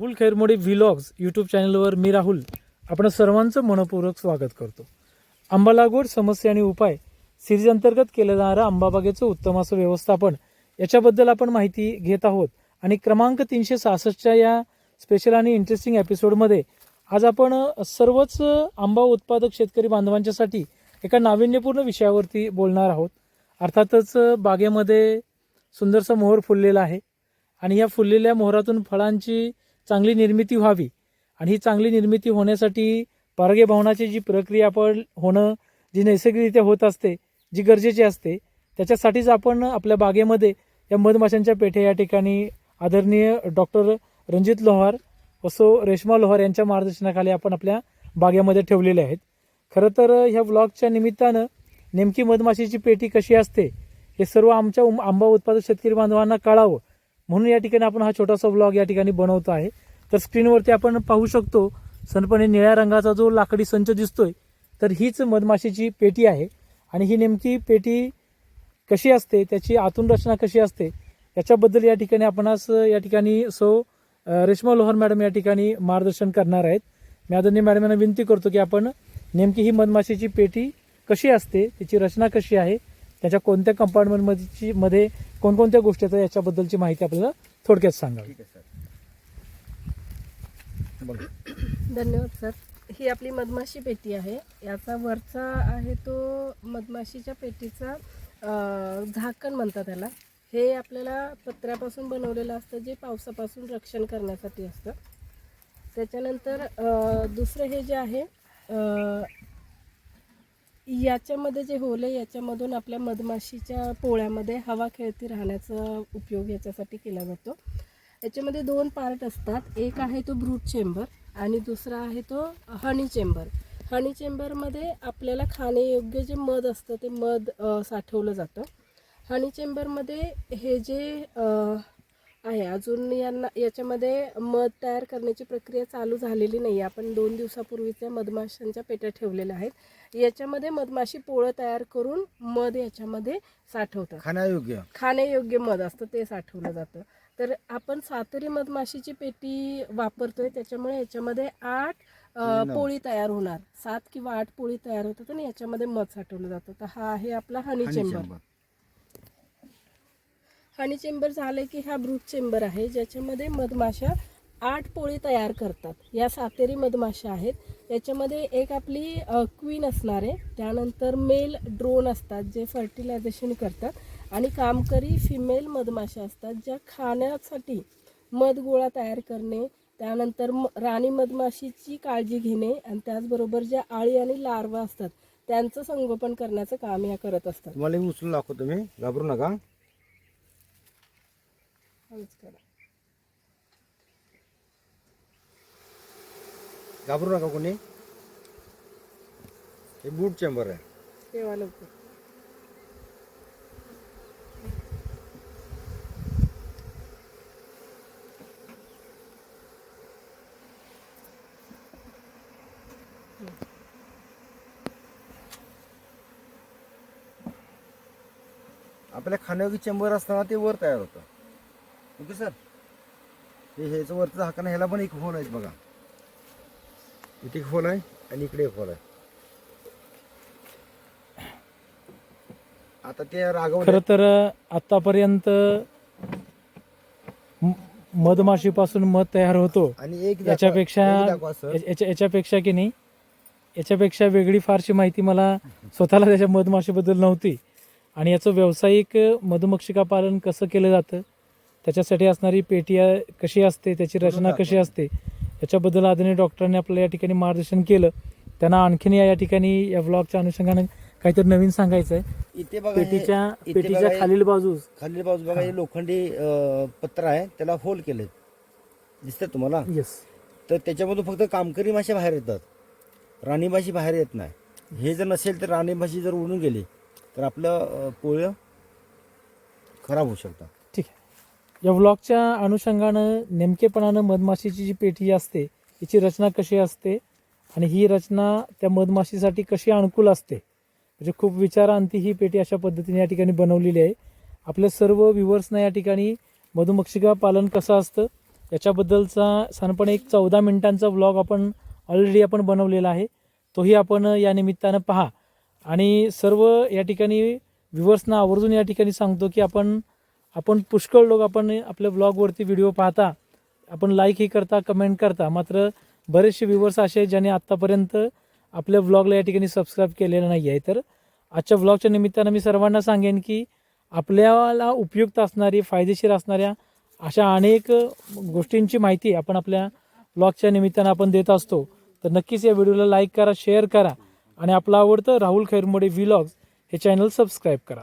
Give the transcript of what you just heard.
Rahul Khairmode व्हिलॉग्स YouTube चॅनलवर मी राहुल आपण सर्वांचं मनपूर्वक स्वागत करतो. आंबा लागवड समस्या आणि उपाय सिरीज अंतर्गत केलं जाणारं आंबाबागेचं उत्तम असं व्यवस्थापन याच्याबद्दल आपण माहिती घेत आहोत. आणि क्रमांक तीनशे सहासष्टच्या या स्पेशल आणि इंटरेस्टिंग एपिसोडमध्ये आज आपण सर्वच आंबा उत्पादक शेतकरी बांधवांच्यासाठी एका नाविन्यपूर्ण विषयावरती बोलणार आहोत. अर्थातच बागेमध्ये सुंदरसा मोहर फुललेला आहे. आणि या फुललेल्या मोहरातून फळांची चांगली निर्मिती व्हावी. आणि ही चांगली निर्मिती होण्यासाठी परगेभवनाची जी प्रक्रिया आपण होणं जी नैसर्गिकरित्या होत असते जी गरजेची असते त्याच्यासाठीच आपण आपल्या बागेमध्ये या मधमाशांच्या पेठे या ठिकाणी आदरणीय डॉक्टर रणजित लोहार असो रेश्मा लोहार यांच्या मार्गदर्शनाखाली आपण आपल्या बागेमध्ये ठेवलेले आहेत. खरं तर ह्या व्लॉगच्या निमित्तानं नेमकी मधमाशीची पेटी कशी असते हे सर्व आमच्या आंबा उत्पादक शेतकरी बांधवांना कळावं. म्हणून या ठिकाणी आपण हा छोटासा ब्लॉग या ठिकाणी बनवतो आहे. तर स्क्रीनवरती आपण पाहू शकतो सनपणे निळ्या रंगाचा जो लाकडी संच दिसतोय तर हीच मधमाशीची पेटी आहे. आणि ही नेमकी पेटी कशी असते त्याची आतून रचना कशी असते याच्याबद्दल या ठिकाणी आपणास या ठिकाणी सो रेश्मा लोहार मॅडम या ठिकाणी मार्गदर्शन करणार आहेत. मी आदरणीय मॅडम यांना विनंती करतो की आपण नेमकी ही मधमाशीची पेटी कशी असते त्याची रचना कशी आहे त्याच्या कोणत्या कंपार्टमेंटमध्ये मध्ये कोणकोणत्या गोष्टी आहेत याच्याबद्दलची माहिती आपल्याला थोडक्यात सांगावी. ठीक आहे सर. धन्यवाद सर. ही आपली मधमाशी पेटी आहे. याचा वरचा आहे तो मधमाशीच्या पेटीचा झाकण म्हणतात त्याला. हे आपल्याला पत्र्यापासून बनवलेलं असतं जे पावसापासून रक्षण करण्यासाठी असतं. त्याच्यानंतर दुसरं हे जे आहे याच्यामध्ये जे होल आहे याच्यामधून आपल्या मधमाशीच्या पोळ्यामध्ये हवा खेळती राहण्याचा उपयोग याच्यासाठी केला जातो. याच्यामध्ये दोन पार्ट असतात. एक आहे तो ब्रूट चेंबर आणि दुसरा आहे तो हनी चेंबर हनी चेंबरमध्ये आपल्याला खाण्यायोग्य जे मध असतं ते मध साठवलं जातं. हनी चेंबरमध्ये हे जे आहे. अजून यांना याच्यामध्ये मध तयार करण्याची प्रक्रिया चालू झालेली नाही आपण दोन दिवसापूर्वीच्या मधमाशांच्या पेट्या ठेवलेल्या आहेत. याच्यामध्ये मधमाशी पोळं तयार करून मध याच्यामध्ये साठवतात. खाण्यायोग्य. खाण्यायोग्य मध असतं ते साठवलं जातं. तर आपण सातरी मधमाशीची पेटी वापरतोय. त्याच्यामुळे याच्यामध्ये आठ. पोळी तयार होणार. सात किंवा आठ पोळी तयार होतात आणि याच्यामध्ये मध साठवलं जातं. तर हा आहे आपला हनी चेंबर चंबा. हनी चेंबर झालं की हा ब्रूट चेंबर आहे ज्याच्यामध्ये मधमाशा आठ पोळी तयार करतात. या सातेरी मधमाशा आहेत. याच्यामध्ये एक आपली क्वीन असणार आहे. त्यानंतर मेल ड्रोन असतात जे फर्टिलायझेशन करतात. आणि कामकरी फिमेल मधमाशा असतात ज्या खाण्यासाठी मध गोळा तयार करणे त्यानंतर म राणी मधमाशीची काळजी घेणे आणि त्याचबरोबर ज्या आळी आणि लार्वा असतात त्यांचं संगोपन करण्याचं काम या करत असतात. मला उचलून दाखवतो मी. घाबरू नका. हळूच करा. घाबरू नका कोणी. हे बूट चेंबर आहे. लवकर आपल्या खाण्यायोग्य चेंबर असताना ते वर तयार होतं. Okay sir. हे ह्याचं वरचं झाकण ह्याला पण एक होल आहे बघा. इथे एक होल आहे आणि इकडे एक होल आहे. आता ते रागवले खरं तर आतापर्यंत म- मधमाशीपासून मध तयार होतो. आणि एक दाखवा- याच्यापेक्षा एक दाखवा सर. या- याच्या याच्यापेक्षा की नाही याच्यापेक्षा वेगळी फारशी माहिती मला स्वतःला त्याच्या मधमाशीबद्दल नव्हती. आणि याचं व्यावसायिक मधुमक्षिका पालन कसं केलं जातं त्याच्यासाठी असणारी पेटी कशी असते त्याची रचना कशी असते याच्याबद्दल आदरणीय डॉक्टरांनी आपल्याला या ठिकाणी मार्गदर्शन केलं. त्यांना आणखीन या ठिकाणी या ब्लॉगच्या अनुषंगाने काहीतरी नवीन सांगायचं आहे. इथे बघा पेटीच्या पेटीच्या खालील बाजूस खाली बाजू बघा हे. लोखंडी पत्र आहे. त्याला होल केले दिसतात तुम्हाला? येस तर त्याच्यामधून फक्त कामकरी मासे बाहेर येतात. राणी माशी बाहेर येत नाही. हे जर नसेल तर राणी माशी जर उडून गेली तर आपलं पोळं खराब होऊ शकतं ठीक आहे या व्लॉगच्या अनुषंगानं नेमकेपणानं मधमाशीची जी पेटी असते हिची रचना कशी असते आणि ही रचना त्या मधमाशीसाठी कशी अनुकूल असते? म्हणजे खूप विचारांती ही पेटी अशा पद्धतीने या ठिकाणी बनवलेली आहे. आपल्या सर्व व्ह्युअर्सना या ठिकाणी मधुमक्षिका पालन कसं असतं याच्याबद्दलचा साधारणपणे एक चौदा मिनिटांचा व्लॉग आपण ऑलरेडी आपण बनवलेला आहे. तोही आपण या निमित्तानं पहा. आणि सर्व या ठिकाणी व्ह्युअर्सना आवर्जून या ठिकाणी सांगतो की आपण आपण पुष्कळ लोक आपण आपल्या ब्लॉगवरती व्हिडिओ पाहता आपण लाईकही करता कमेंट करता. मात्र बरेचसे व्ह्युवर्स असे आहेत ज्यांनी आत्तापर्यंत आपल्या ब्लॉगला या ठिकाणी सबस्क्राईब केलेलं नाही आहे तर आजच्या ब्लॉगच्या निमित्तानं मी सर्वांना सांगेन की आपल्याला उपयुक्त असणारी फायदेशीर असणाऱ्या अशा अनेक गोष्टींची माहिती आपण आपल्या ब्लॉगच्या निमित्तानं आपण देत असतो. तर नक्कीच या व्हिडिओला लाईक करा शेअर करा आणि आपलं आवडतं राहुल खैरमोडे व्लॉग्स हे चॅनल सबस्क्राईब करा.